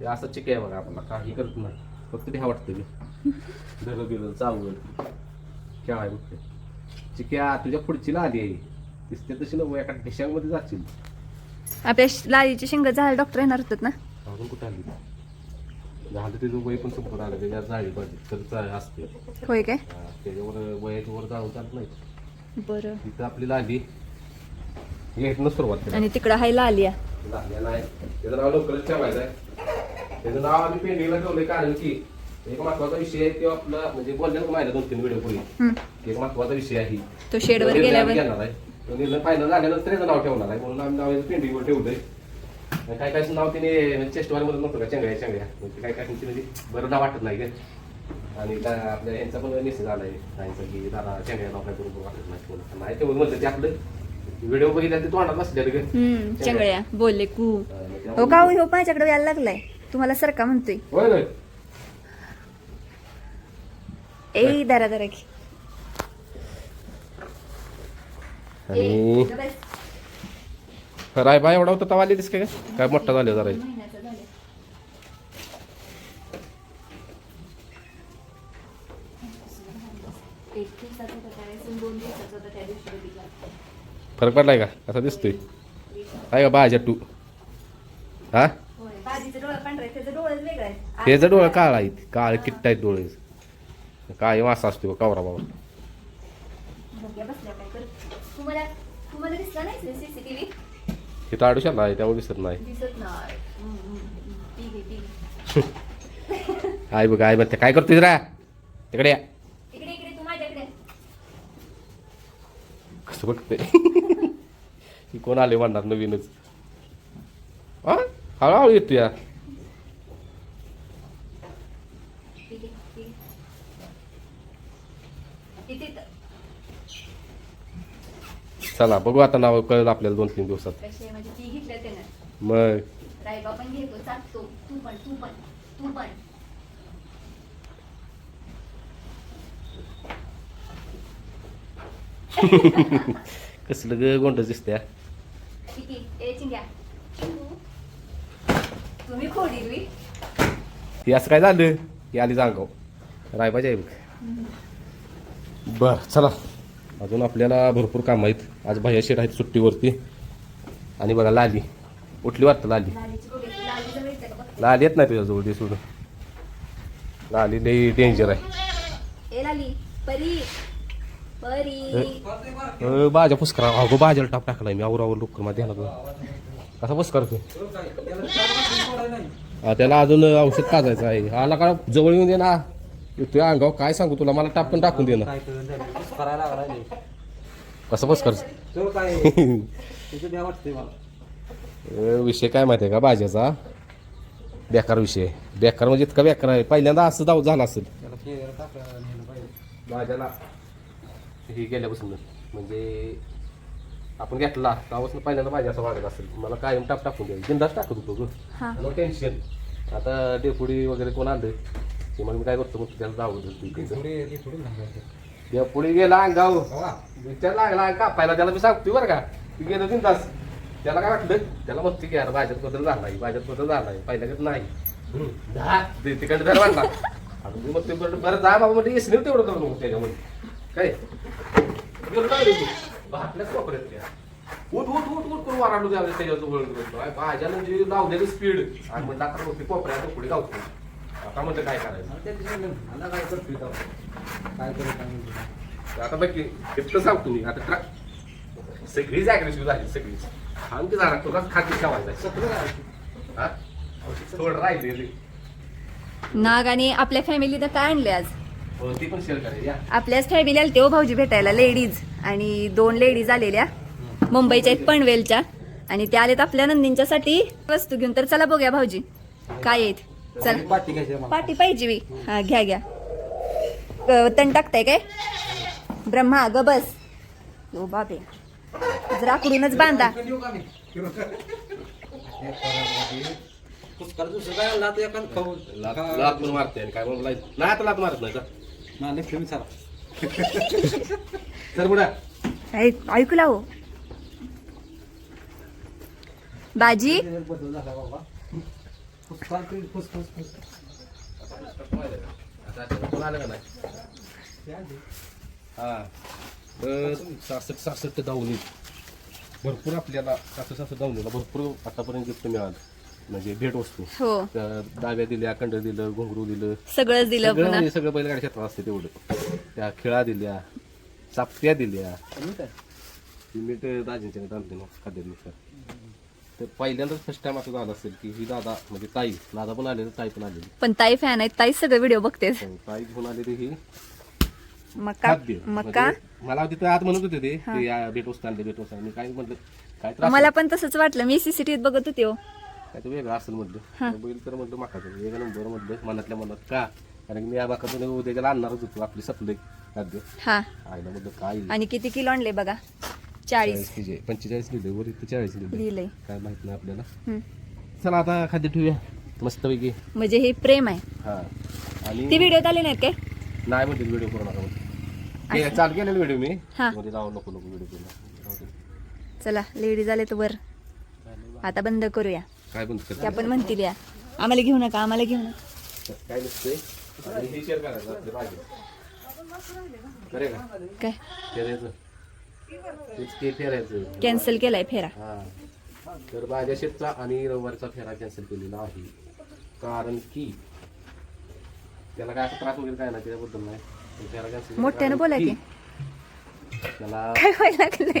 हे असं चिके आहे बघा आपल्याला काही करत नाही. फक्त भ्या वाटतं मी धर बिर चावलं खेळाय बघते चिक्या तुझ्या पुढची आली आहे. दिसते तशी नव एका ढिशामध्ये जाशील. आपल्या लालीची शिंग झालं डॉक्टर येणार होतात ना? अजून कुठं आली? झालं तिचं वय पण संपत आलं. त्याच्यात जाळी पाहिजे. तर असते. होय काय? हा, त्याच्यावर वयाच्या वर जाळून चालत नाही. बरं. तिथं आपली लाली. येत सुरुवात केली. आणि तिकडं हाय लालिया. लागलेला आहे त्याचं नाव लवकरच ठेवायचं आहे त्याचं नाव आम्ही पेंडिंगला ठेवलंय कारण की एक महत्त्वाचा विषय आहे तो आपला म्हणजे बोलले माहिती दोन तीन व्हिडिओ पूर्वी. एक महत्त्वाचा विषय आहे. तो शेडवर निर्णय आम्ही गेल्यावर. घेणार आहे. तो निर्णय फायनल झाल्यानंतर याचं नाव ठेवणार आहे. म्हणून आम्ही नाव पेंडिंगवर ठेवलंय. आणि काय काय नाव तिने चेस्टवारमध्ये नव्हतं का? चंगड्या चंगड्या. म्हणजे काय काय म्हणजे बरं नाव वाटत नाही का आणि त्या आपल्या यांचा पण मेसेज आलाय. सांगितलं की दादा चंगड्या नाव काय बरोबर वाटत नाही. कोण नाही तेवढं म्हणलं ते आपलं. व्हिडिओ बघितल्या ते तोंडात बसलेलं ग. हम्म चंगळ्या बोलले कू. हो का हो? माझ्याकडे यायला लागलाय. तुम्हाला सरका म्हणतोय. होय होय ए दरा दरा की. आणि राय बाय एवढा होता तवा आली दिस काय काय मोठा झाले जरा फरक पडलाय का? कसा दिसतोय? काय का बाजा टू हा? त्याचा डोळा काळा आहे काळ किट्ट आहेत डोळे. काय वासा असतो कावरा बाबा. नाही हे ताडू शाला आहे त्यामुळे दिसत नाही. नाही. आई बघ आई म्हणते काय करतोय रा? तिकडे कसं बघते? कोण आले म्हणणार नवीनच? हा हळूहळू येतो या ठीक आहे ठीक आहे इथे इथं. चला बघू आता नाव कळलं आपल्याला दोन तीन दिवसात. कशी आहे? म्हणजे ती घेतल्या त्यानं. मग? रायबा पण घेतो चाटतो तू पण तू पण तू पण. कसलं ग गोंडच दिसते. किती? ए चिंग्या. तुम्ही खोडील ती असं काय झालं? की आली जांगाव. राय पाहिजे बघ. बर चला. अजून आपल्याला भरपूर काम आहेत. आज भैया शेठ आहेत सुट्टीवरती. आणि बघा लाली. उठली वाटतं लाली? लाली येते नाही तुझ्याजवळ ते सोडून. लाली लई डेंजर आहे. ए लाली परी. परी. अ, बाजा पुस्करा. अगो बाजाला टाप टाकलाय मी. आवर आवर लोक मध्ये कसा पुस्कार तू? त्याला अजून औषध पाजायचं आहे. आला का? जवळ येऊन दे ना. येतोय अंगाव काय सांगू तुला? मला टाप पण टाकून दे ना. काय करून झालं? करायला लागला कसं पुस्कार तो काय तिथं द्या वाटते मला. विषय काय माहिती आहे का भाज्याचा बेकार विषय. बेकार म्हणजे इतका बेकार आहे. पहिल्यांदा असं जाऊ झालं असेल. त्याला केळं टाकायला नेलं पाहिजे. भाज्याला हे गेल्यापासून म्हणजे आपण घेतला तेव्हापासून पहिल्यांदा भाजी असं वागत असेल. मला कायम टाप टाकून द्यायचं बिंदास टाकत होतो ग. हा. टेन्शन. आता डेपुडी वगैरे कोण आलं ते मग मी काय करतो मग त्याला जाऊ ती थोडी ती थोडी सांगायची डेपुडी गेला अंगाव. हवा विचार लागला कापायला त्याला मी सांगतोय बरं का. ती गेलं बिंदास त्याला काय वाटलं? त्याला म्हणते की यार भाज्यात बदल झालाय भाज्यात बदल झालाय पहिल्याकडे नाही. दहा ते तिकडे जर वाटला आता मी मग ते बरं बरं जा बाबा म्हणजे इसने तेवढं करू नको त्याच्यामध्ये. काय? गेलो काय रे तू? भाकल्याच वापरत त्या. उठ उठ उठ उठ करून वाराडू द्यावे त्याच्यावर काय भाज्या म्हणजे लावलेली स्पीड आणि आता होती कोपऱ्यात पुढे गावतो काय करायचं? आता काय? काय बघ सांगतो मी. आता ट्रक सगळीच झाली सगळीच. आमची तुलाच? हा? थोडं राहिले नाग आणि आपल्या फॅमिलीनं काय आणले आज? हो, ती पण शेअर करेल या. आपल्याच फॅमिली आली हो भाऊजी भेटायला लेडीज आणि दोन लेडीज आलेल्या मुंबईच्या आहेत पनवेलच्या. आणि त्या आलेत आपल्या नंदींच्यासाठी. वस्तू घेऊन. तर चला बघूया भाऊजी. काय आहेत? चला. पाटी घ्यायची आहे मला. पाठी पाहिजे मी. हा घ्या घ्या. तण टाकताय काय? ब्रह्मा ग बस. ओ बापे जरा आकडूनच बांधा. येऊ का मी? पुष्कर दुसरं काय आणला तर एखादं खाऊ लात लात पण मारते आणि काय म्हणून नाही नाही आता लात मारत नाही का? ना नाही फिल्म सारा. तर बुडा. ऐक- ऐकू लावो? बाजी? बदल झाला बाबा. सासष्ट सासष्ट दावणी भरपूर आपल्याला सासष्ट सासष्ट दावणीला भरपूर आतापर्यंत गिफ्ट मिळालं म्हणजे भेट वस्तू हो त्या डाव्या दिल्या कंड दिलं घुंगरू दिलं सगळंच दिलं सगळं पुन्हा सगळं बैलगाडी क्षेत्रात असते तेवढं त्या खेळा दिल्या चापट्या दिल्या काय? मीठ दाजींच्या आणते ना तर पहिल्यांदाच फर्स्ट टाइम असं झालं असेल की ही दादा म्हणजे ताई दादा पण आलेली ताई पण आलेली. पण ताई फॅन आहेत ताई सगळं व्हिडिओ बघते पण ताई घेऊन आलेली ही मका खाद्य. मका म्हणजे मला तिथं आत म्हणत होते ते की या भेट वस्तू आणले भेट वस्तू आणली. मी काय म्हटलं काय त्रास मला पण तसंच वाटलं मी सीसीटीव्हीत बघत होते हो. काय तर वेगळं असेल म्हटलं. बैल तर म्हटलं माकाचं एक नंबर म्हटलं मनातल्या मनात का? कारण की मी या बाकातून उद्याला आणणारच होतो आपली सपले खाद्य. हा. आईला म्हटलं काय? आणि किती किलो आणले बघा? चाळीस. लिहिले पंचेचाळीस लिहिले वर इथं चाळीस लिहिले लिहिलंय. काय माहीत नाही आपल्याला. हम्म. चला आता खाद्य ठेवूया. मस्तपैकी. म्हणजे हे प्रेम आहे. हा. आणि ते व्हिडिओ आले नाहीत काय? नाही म्हणते व्हिडिओ करू नका म्हणते. चालू केलेला व्हिडिओ मी. हा. मध्ये जाऊ नको नको व्हिडिओ केला चला लेडीज आले तर वर. आता बंद करूया. काय बंद ते कर आपण म्हणतील या. आम्हाला घेऊ नका आम्हाला घेऊ नका. काय नसतंय आणि हे शेअर करायचं आपले पाहिजे करे का? काय? तेच के फेरायचं कॅन्सल केलाय फेरा. हा. तर माझ्या शेतचा आणि रविवारचा फेरा कॅन्सल केलेला आहे. कारण की त्याला काय असं त्रास वगैरे काय नाही त्याच्याबद्दल नाही. पण फेरा cancel मोठ्यानं कारण बोला की. त्याला काय व्हायला लागलंय?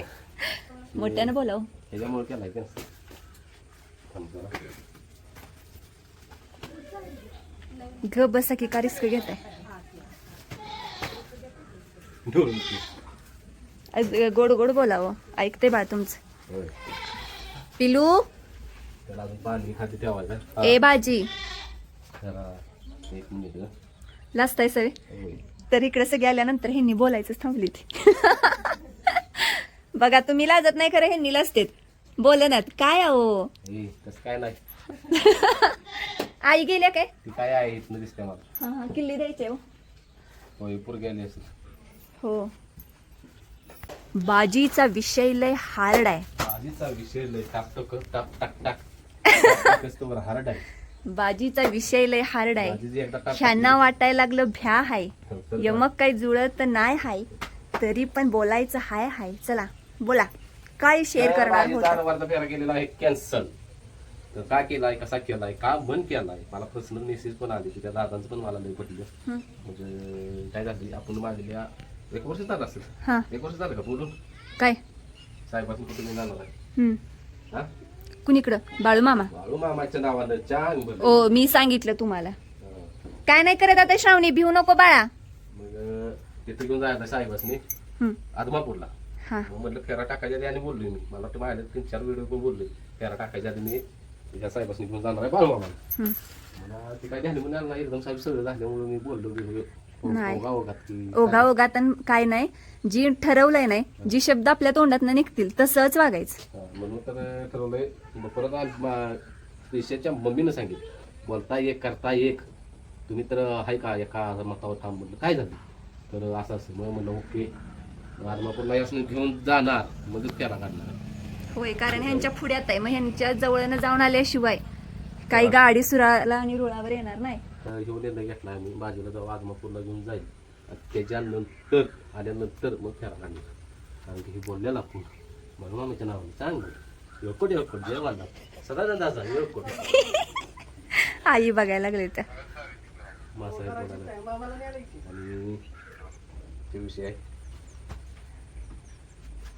मोठ्यानं बोलाव. ह्याच्यामुळे केलाय कॅन्सल थांब जरा. ग बसा की का रिस्क घेताय. गोड गोड बोलावं. ऐकते बा तुमचं. पिलू. ए बाजी. हं. लाजताय सगळे? होय. तर इकडे सगळे आल्यानंतर ह्यांनी बोलायचंच थांबली ती बघा तुम्ही लाजत नाही खरं ह्यांनी लाजतेत. बोलनात काय अहो काय नाही. आई गेल्या काय? काय आहे हा हा किल्ली द्यायची हो होय पूर गेली असेल हो बाजीचा विषय लय हार्ड आहे. आधीचा विषय लय टाक टक टाक टाक कस्टमर हार्ड आहे. बाजीचा विषय लय हार्ड आहे. आधीच एकदा टाक ह्यांना वाटायला लागलं भ्या हाय. हो, यमक काही जुळत नाही हाय. तरी पण बोलायचं हाय हाय. चला बोला. काय शेअर करणार माझी होत? चार फेरा केलेला आहे कॅन्सल तर का केलाय कसा केलाय का बंद केलाय? मला पर्सनल मेसेज पण आले की त्या दादांचं पण मला लय पटलं. म्हणजे काय झालं आपण मागल्या एक वर्ष झालं असेल. हा. एक वर्ष झालं का बोलून काय? साहेबांनी कुठे मी जाणार आहे हम्म. हा? कुणीकडं? बाळू मामा. बाळू मामाच्या नावानं चांग बोल ओ मी सांगितलं तुम्हाला. काय नाही करत आता श्रावणी भिवू नको बाळा. मग तिथे घेऊन जायचं साहेबांनी हम्म. आदमापूरला. हा. मग म्हटलं फेरा टाकायच्या आधी आणि बोललोय मी. मला वाटतं माझ्या तीन चार व्हिडिओ पण बोललोय. फेरा टाकायच्या आधी मी त्या साहेबांनी घेऊन जाणार आहे बाळू मामाला. हम्म. मला ते काय झालं म्हणाल नाही. एकदम साहेब सगळं झाल्यामुळे मी बोललो बिललो. नाही. ओघा ओघात काय? नाही. जी ठरवलंय नाही जी शब्द आपल्या तोंडात निघतील तसंच वागायचं. म्हणून तर ठरवलंय. मग परत आज मा- पेशाच्या मम्मीनं सांगितलं बोलता एक करता एक. तुम्ही तर आहे का एका मतावर ठाम म्हटलं काय झालं? तर असं असं. मग म्हणलं ओके. आदमापूरला यासनं घेऊन जाणार. मगच फेरा काढणार होय कारण ह्यांच्या पुढ्यात आहे. मग ह्यांच्या जवळनं जाऊन आल्याशिवाय काही गाडी सुराला आणि रुळावर येणार नाही. घेऊन निर्णय घेतला आम्ही बाजूला जाऊ आदमापूरला घेऊन जाईल. त्याच्यानंतर आल्यानंतर मग फेरा काढणार कारण की हे बोललेला आपण म्हणून आम्हीच्या नावाने चांगलं योकोट योकोट जय वाला सदानंद असा योकोट आई बघायला लागले त्या मासा आणि ते विषय आहे.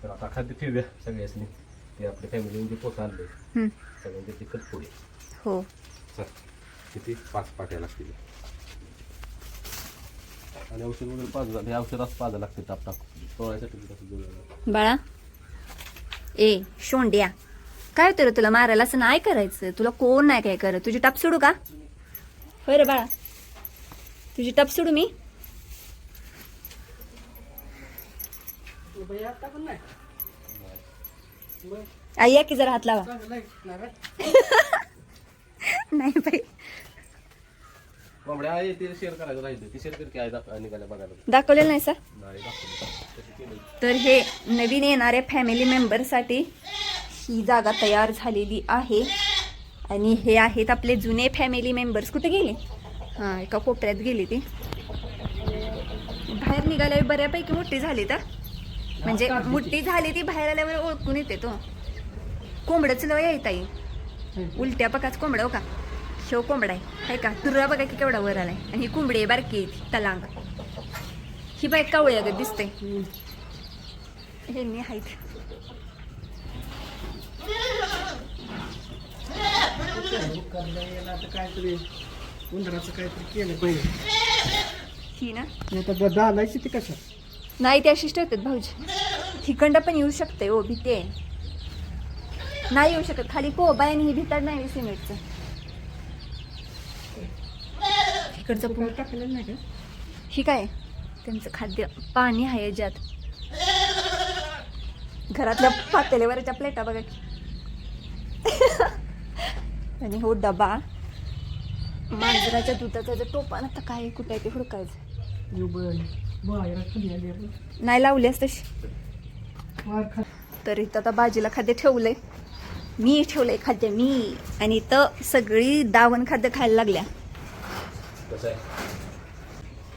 तर आता खाद्य ठेवूया सगळ्यासनी. ते आपल्या फॅमिलीमध्ये पोच आणले. सगळ्यांचे तिखट पुढे हो. चल. किती? पाच पाट्या लागतील. आणि औषध वगैरे पाच हे औषध असं पाजा लागते ताप टाक जुळलं. बाळा ए शोंड्या काय होतं रे तुला मारायला? असं नाही करायचं. तुला कोण नाही काय करत? तुझी टप सोडू का? होय रे बाळा. तुझी टप सोडू मी? आई या की जरा हात लावा. नाही बाई. कोंबड्या आहे ते शेअर करायचं राहिलं. ते शेअर करते आहे दाख निघाल्या बघायला. दाखवलेलं नाही सर? नाही दाखवलं. तर हे नवीन येणाऱ्या फॅमिली मेंबरसाठी ही जागा तयार झालेली आहे. आणि हे आहेत आपले जुने फॅमिली मेंबर्स कुठे गेले? हां एका कोपऱ्यात गेली ती. बाहेर निघाल्यावर बऱ्यापैकी मोठी झाली तर? म्हणजे मोठी झाली ती बाहेर आल्यावर ओळखून येते तो. कोंबडच लय आहे ताई. उलट्या पकाच कोंबडा हो का? शेव कोंबडा आहे. हाय का? तुरा बघा की केवढा वर आलाय. आणि ही कोंबडी आहे बारकी आहे ती, तलांग. ही बाय कावळी अगं दिसते. ह्यांनी आहेत उंदराचं काहीतरी केलं ही ना? आता घालायची ती कशा नाही ते अशीच ठेवतात भाऊजी. हिकंड पण येऊ शकते ओ भीती आहे. नाही येऊ शकत. खाली कोबा आहे आणि ही भीतर नाही सिमेंटचं. इकडचं पूल टाकलेलं नाही का? ही काय? त्यांचं खाद्य. पाणी आहे याच्यात. घरातल्या पातेल्यावरच्या प्लेटा बघा. आणि हो डबा. मांजराच्या दुधाचा जो टोपा ना तर काय कुठे आहे ते हुडकायचं. नाही लावलीस तशी. तर इथं आता बाजीला खाद्य ठेवलंय. मी ठेवलंय खाद्य मी. आणि इथं सगळी दावण खाद्य खायला लागल्या. कसं आहे.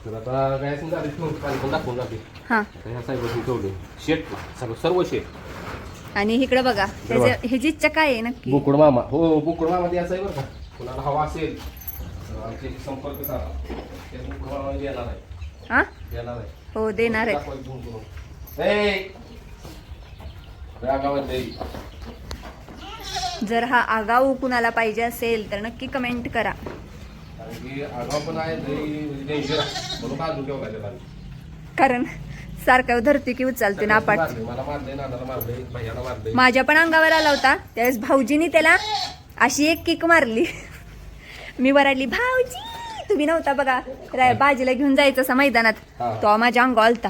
तर आता काय असेल झाली ठेवून पाणी पण दाखवून जाते. हां. आता ह्या साहेबांनी ठेवले. शेट सर्व सर्व शेट. आणि इकडे बघा ह्याच्या- ह्याची इच्छा काय आहे नक्की? बुकुड मामा. हो बुकुड मामा द्यायचा आहे बरं का. कुणाला हवा असेल तर आमचे संपर्क बुकुड मामा देणार आहे. हा देणार आहे. हो देणार आहे. दाखवा घेऊन करून. ए! रागावत नाही. जर हा आगाऊ कुणाला पाहिजे असेल तर नक्की कमेंट करा. कारण की आगाव पण आहे लई डेंजर आहे. म्हणून बाजू ठेवला त्याला. कारण सारखं धरती की उचलते ना पाठ. मारले, मला मारले नानाला मारले भैयाला मारले. माझ्या पण अंगावर आला होता. त्यावेळेस भाऊजीनी त्याला अशी एक किक मारली. मी वराडली भाऊजी तुम्ही नव्हता बघा. रा- बाजीला घेऊन जायचं असं मैदानात. हा. तो माझ्या अंगावर आलता.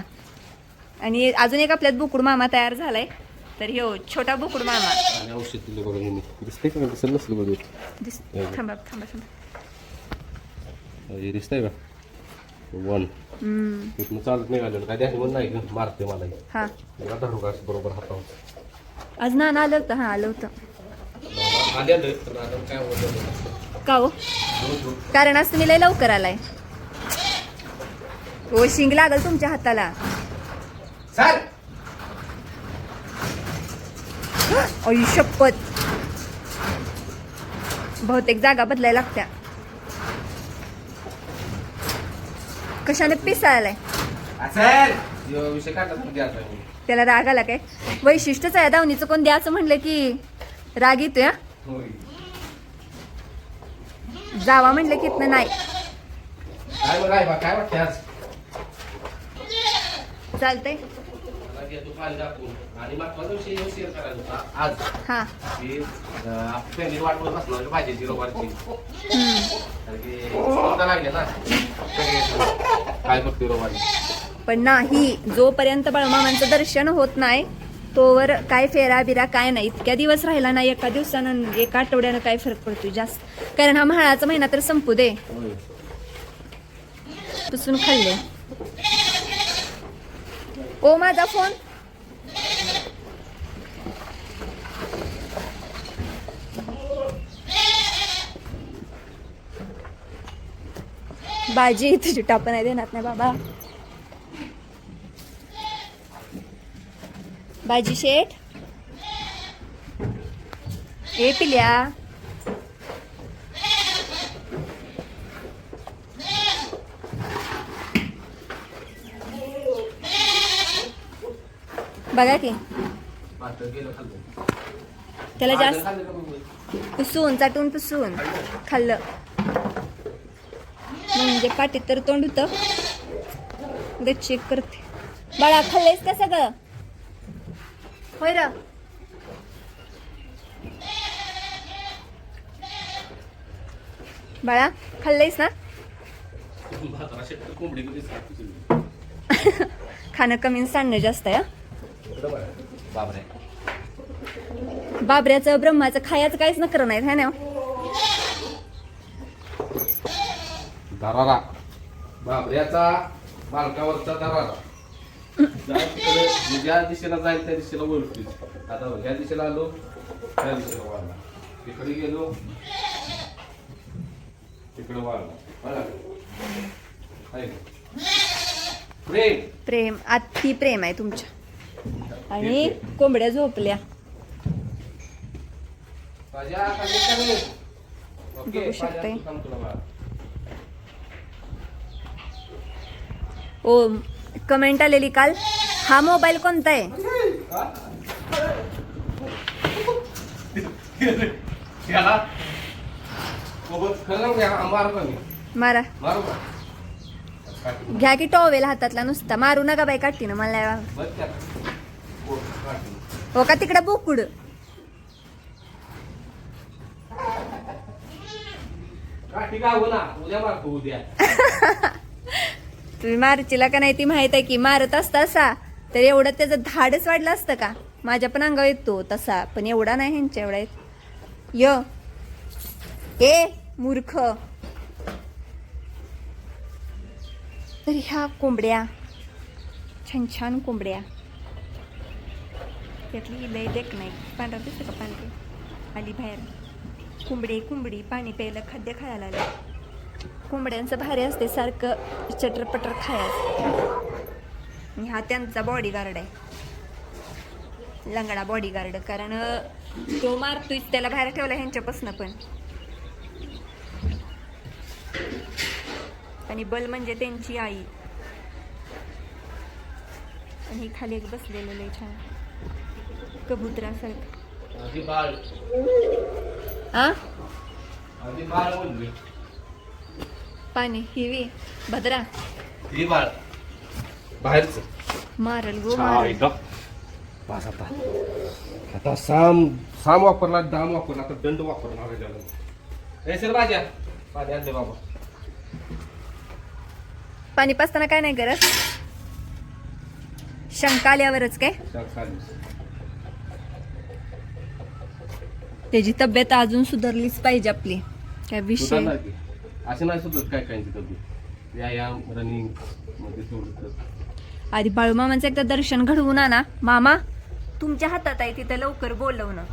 आणि अजून एक आपल्यात बुकुड मामा तयार झालाय. तर ह्यो छोटा बुकुड मामा. दिसत हो. थांबा थांबा थांबा. हे दिसतंय का? वन तिथून चालत निघालेलं. काय द्यायचं म्हणून नाही? मारते मला हे. मला धरू का असं बरोबर हातावर. आज ना आलं होतं. हा आलं होतं. आले आलं तर आता काय होतं का हो? कारण आज तुम्ही लय लवकर आलाय. हो शिंग लागल तुमच्या हाताला. सर! शपथ. बहुतेक जागा बदलायला लागत्या. कशाने आहे. त्याला राग आला काय? वैशिष्ट्यच आहे दावणीचं कोण द्यायचं म्हणलं की राग येतोय हा? होय. जावा म्हणलं की इथनं नाही. चालतंय. हे. शेअर काय पण नाही जोपर्यंत बाळमामांचं दर्शन होत नाही तोवर काय फेरा बिरा काय नाही. इतक्या दिवस राहिला नाही एका दिवसानं एका आठवड्यानं काय फरक पडतो जास्त. कारण हा म्हाळाचा महिना तर संपू दे. पुसून खाल्ले. ओ माझा फोन. बाजी तुझी टाप नाही देणार नाही बाबा. बाजी शेठ. ए पिल्या. बघा की. त्याला जास्त पुसून चाटून पुसून. खाल्लं. म्हणजे पाठीत तर तोंड होतं. चेक करते. बाळा खाल्लेस का सगळं? होय र. बाळा खाल्लेस ना? खाणं कमी सांडणं जास्त आहे बाबऱ्याचं ब्रह्माचं खायचं काहीच नकर नाही है ना? दरारा. बाबऱ्याचा मालकावरचा दरारा. ज्या दिशेला जाईल त्या दिशेला ओळखलीच आता ह्या दिशेला आलो त्या दिशेला वळला तिकडे गेलो तिकडे का? प्रेम. प्रेम. अति प्रेम आहे तुमच्या. आणि कोंबड्या झोपल्या. बघू शकते. माझ्या हातात तुला बाळा. ओ कमेंट आलेली काल. हा मोबाईल कोणता आहे? मारू. घ्या की टॉवेल हातातला नुसता. मारू नका बाई काठी ना मला. हो. हो का तिकडं बोकुड? काठी का ना उद्या मारतो उद्या. तुम्ही मारचीला का नाही ती माहीत आहे की मारत असता असा? तर एवढं त्याचं धाडच वाढलं असतं का? माझ्या पण अंगावर येतो तसा पण एवढा नाही ह्यांच्या एवढा येत. य. ए मूर्ख. तर ह्या कोंबड्या छान छान कोंबड्या. त्यातली लय देख नाही. पांढरा दिसतं का पांढरी? आली बाहेर. कोंबडी कोंबडी पाणी प्यायला खाद्य खायला आलं. कोंबड्यांचं भारी असते सारखं चटरपटर खायचं. हा त्यांचा बॉडीगार्ड आहे. लंगडा बॉडीगार्ड कारण तो मारतोय त्याला बाहेर ठेवला ह्यांच्यापासनं पण. आणि बल म्हणजे त्यांची आई. आणि खाली एक बसलेलं लय छान. कबुतरासारखं. पाणी हिवी भद्रा. ही बाळ बाहेरच. मारल गो मारल. आता. आता साम साम वापरला दाम वापरला आता दंड सर भाज्या पाणी आणले बाबा. पाणी पाचताना काय नाही करत शंका आल्यावरच काय. त्याची तब्येत अजून सुधारलीच पाहिजे आपली. काय विषय? असे नाही सुधरत काय काय तब्येत व्यायाम रनिंगमध्ये सोडत. आधी बाळूमामांचं एकदा दर्शन घडवून आणा. मामा तुमच्या हातात आहे तिथं लवकर बोलवणं.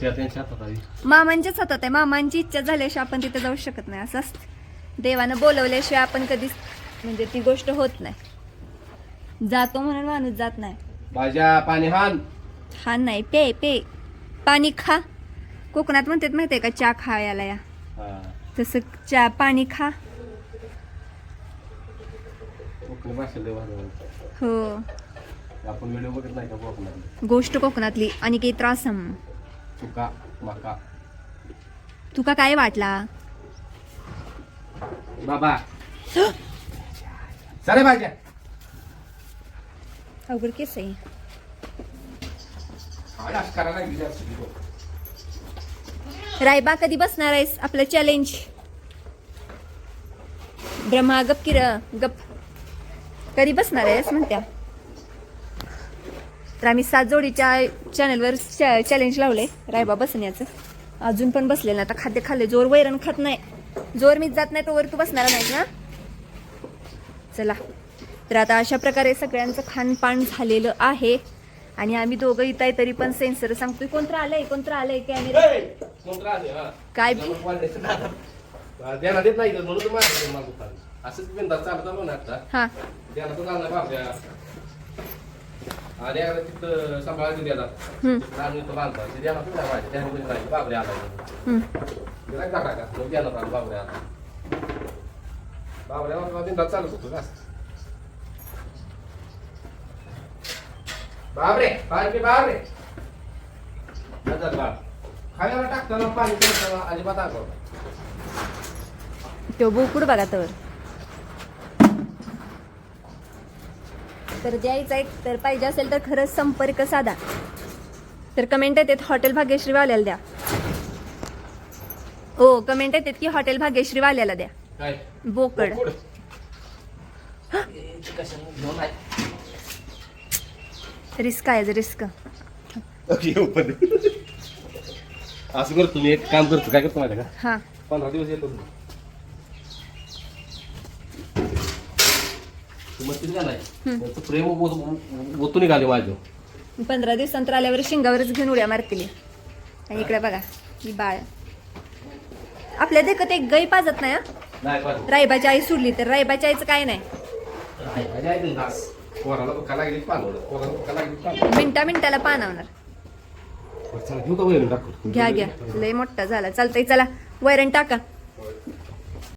त्या त्यांच्या हातात आहे. मामांच्याच हातात आहे. मामांची इच्छा झाल्याशिवाय आपण तिथे जाऊ शकत नाही. असं असतं. देवानं बोलवल्याशिवाय आपण कधीच म्हणजे ती गोष्ट होत नाही. जातो म्हणून माणूस जात नाही. भाज्या पाणी हान. हा नाही पे पे. पाणी खा. कोकणात म्हणतात माहितीये का चहा खायला या. हा. तसं चहा पाणी खा. हो. आपण व्हिडिओ बघत नाही का कोकणात गोष्ट कोकणातली आणि काही त्रासम चुका मका तुका काय वाटला? बाबा. सारे भाज्या अवघड केस आहे. करायला. रायबा कधी बसणार आहेस? आपलं चॅलेंज ब्रह्मा गप किर गप. कधी बसणार आहेस? म्हणत्या. तर आम्ही सात जोडीच्या चॅनलवर चॅलेंज लावले. रायबा बसण्याचं. अजून पण बसले ना आता खाद्य खाल्ले. जोर वैरण खात नाही. जोर मीच जात नाही तोवर तू बसणार नाही ना? चला. तर आता अशा प्रकारे सगळ्यांचं खानपान झालेलं आहे. आणि आम्ही दोघं इथं आहे तरी पण सेन्सर सांगतोय. कोणतं आलंय कोणतं आलंय कॅमेरा? काय ध्यानात येत नाही? म्हणून तर मला. असंच बिनधास्त चालत आलो ना आता. हा. ध्यानातच आलं बापऱ्या आणि आता तिथं सांभाळायचं द्यायला हम्म, आणि तो बांधता. ते ध्यानातच नाही माझ्या ध्यानातच नाही बापरे आला हम्म. गेला का टाका? मग ध्यानात आलं. बापरे आला बापऱ्या चालत होतो का? बापरे बापरे बापरे. नजर बाळ खायला टाकताना पाणी करताना अजिबात आगो तो बोकुड बघा तर. तर द्यायचा एक तर पाहिजे असेल तर खरंच संपर्क साधा. तर कमेंट येतात हॉटेल भाग्यश्री वाल्याला द्या. हो कमेंट येतात की हॉटेल भाग्यश्री वाल्याला द्या. काय? बोकड. घेऊन आहे? रिस्क आहे रिस्क. असं करतो तुम्ही एक काम करतो काय करतो माहिती का? हा. पंधरा दिवस येतो मी. तू म्हणतेस का नाही? हम्म. त्यांचं प्रेम ओ- ओ- ओतून निघाले माझं पंधरा दिवसांतर आल्यावर शिंगावरच घेऊन उड्या मारतील. आणि इकडे बघा ही बाळ. आपल्या देखत एक गाई पाजत नाही हा? रायबाची आई सोडली तर रायबाच्या आईचं काय नाही? आई पोराला भुका लागली पानवलं. पोराला भुका लागली पानवलं. मिनटा मिनटाला पाणवणार चला घेऊ का वैरण टाकून? घ्या घ्या. लय मोठा झाला. चालतंय चला. वैरण टाका.